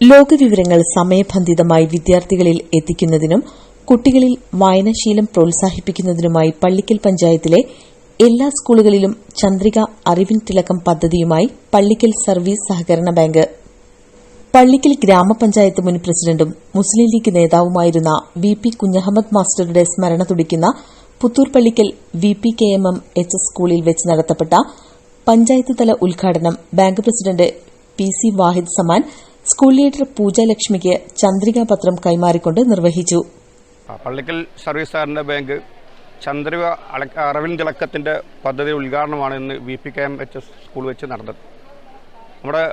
ലോകവിവരങ്ങൾ സമയബന്ധിതമായി വിദ്യാർത്ഥികളിൽ എത്തിക്കുന്നതിനും കുട്ടികളിൽ വായനാശീലം പ്രോത്സാഹിപ്പിക്കുന്നതിനുമായി പള്ളിക്കൽ പഞ്ചായത്തിലെ എല്ലാ സ്കൂളുകളിലും ചന്ദ്രിക അറിവിൻ തിലകം പദ്ധതിയുമായി പള്ളിക്കൽ സർവീസ് സഹകരണ ബാങ്ക്. പള്ളിക്കൽ ഗ്രാമപഞ്ചായത്ത് മുൻ പ്രസിഡന്റും മുസ്ലിം ലീഗ് നേതാവുമായിരുന്ന വി പി കുഞ്ഞഹമ്മദ് മാസ്റ്ററുടെ സ്മരണ തുടിക്കുന്ന Puthur Pallikkal V P K M M H S സ്കൂളിൽ വെച്ച് നടത്തപ്പെട്ട പഞ്ചായത്ത് തല ഉദ്ഘാടനം bank president P C Wahid Saman school leader പൂജാലക്ഷ്മിക്ക് Chandrika പത്രം കൈമാറിക്കൊണ്ട് നിർവഹിച്ചു. പള്ളിക്കൽ സർവീസ് സാറിന്റെ ബാങ്ക് ചന്ദ്രിക അരവിന്ദ് തിളക്കത്തിന്റെ പദ്ധതി ഉദ്ഘാടനമാണ് ഇന്ന് V P K M H S school വെച്ച് നടന്നത്. നമ്മുടെ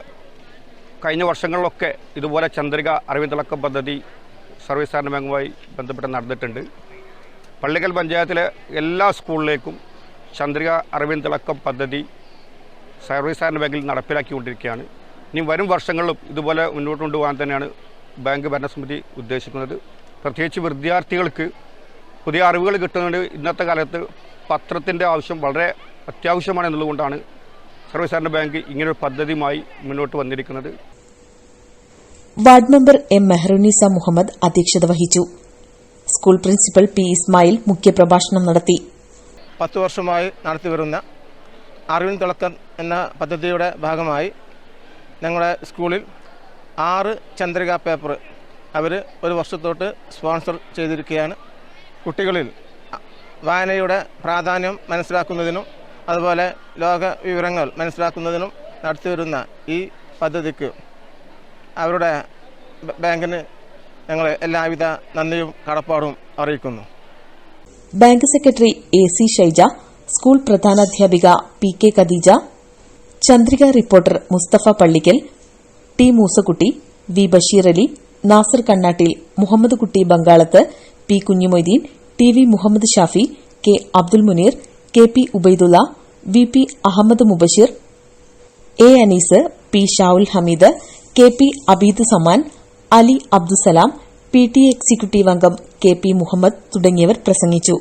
കഴിഞ്ഞ വർഷങ്ങളിലൊക്കെ ഇതുപോലെ ചന്ദ്രിക അരവിന്ദ് ഇളക്കം പദ്ധതി സർവീസ് സാറിന്റെ ബാങ്കുമായി ബന്ധപ്പെട്ട് നടന്നിട്ടുണ്ട്. പള്ളിക്കൽ പഞ്ചായത്തിലെ എല്ലാ സ്കൂളിലേക്കും ചന്ദ്രിക അരവിന്ദ് ഇളക്കം പദ്ധതി സർവീസ് സാറിന്റെ ബാങ്കിൽ നടപ്പിലാക്കിക്കൊണ്ടിരിക്കുകയാണ്. ഇനി വരും വർഷങ്ങളിലും ഇതുപോലെ മുന്നോട്ട് കൊണ്ടുപോകാൻ തന്നെയാണ് ബാങ്ക് ഭരണസമിതി ഉദ്ദേശിക്കുന്നത്. പ്രത്യേകിച്ച് വിദ്യാർത്ഥികൾക്ക് പുതിയ അറിവുകൾ കിട്ടുന്നതിന് ഇന്നത്തെ കാലത്ത് പത്രത്തിന്റെ ആവശ്യം വളരെ അത്യാവശ്യമാണ് എന്നുള്ളതുകൊണ്ടാണ് സർവീസ് സഹകരണ ബാങ്ക് ഇങ്ങനൊരു പദ്ധതിയുമായി മുന്നോട്ട് വന്നിരിക്കുന്നത്. Ward member M Meharunnisa Muhammad അധ്യക്ഷത വഹിച്ചു. സ്കൂൾ പ്രിൻസിപ്പൽ പി ഇസ്മായിൽ മുഖ്യപ്രഭാഷണം നടത്തി. പത്ത് വർഷമായി നടത്തിവരുന്ന അറിവിൻ തിളക്കം എന്ന പദ്ധതിയുടെ ഭാഗമായി ഞങ്ങളുടെ സ്കൂളിൽ ആറ് ചന്ദ്രിക പേപ്പർ അവർ ഒരു വർഷത്തോട്ട് സ്പോൺസർ ചെയ്തിരിക്കുകയാണ്. കുട്ടികളിൽ വായനയുടെ പ്രാധാന്യം മനസ്സിലാക്കുന്നതിനും അതുപോലെ ലോക വിവരങ്ങൾ മനസ്സിലാക്കുന്നതിനും നടത്തിവരുന്ന ഈ പദ്ധതിക്ക് അവരുടെ ബാങ്കിന് ഞങ്ങൾ എല്ലാവിധ നന്ദിയും കടപ്പാടും അറിയിക്കുന്നു. Bank secretary A C Shaija school പ്രധാനാധ്യാപിക P K Khadeeja Chandrika reporter Musthafa Pallikkal T Moosakutty V Basheer Ali Nasar Kannattil Muhammad Kutty Bangalath P Kunhimoideen T V Muhammad Shafi K Abdul Muneer K P Ubaidulla V P Ahammed Mubasheer A Anees P Shavul Hameed K P Abeed Saman Ali Abdussalam P T executive അംഗം K P Muhammad തുടങ്ങിയവർ പ്രസംഗിച്ചു.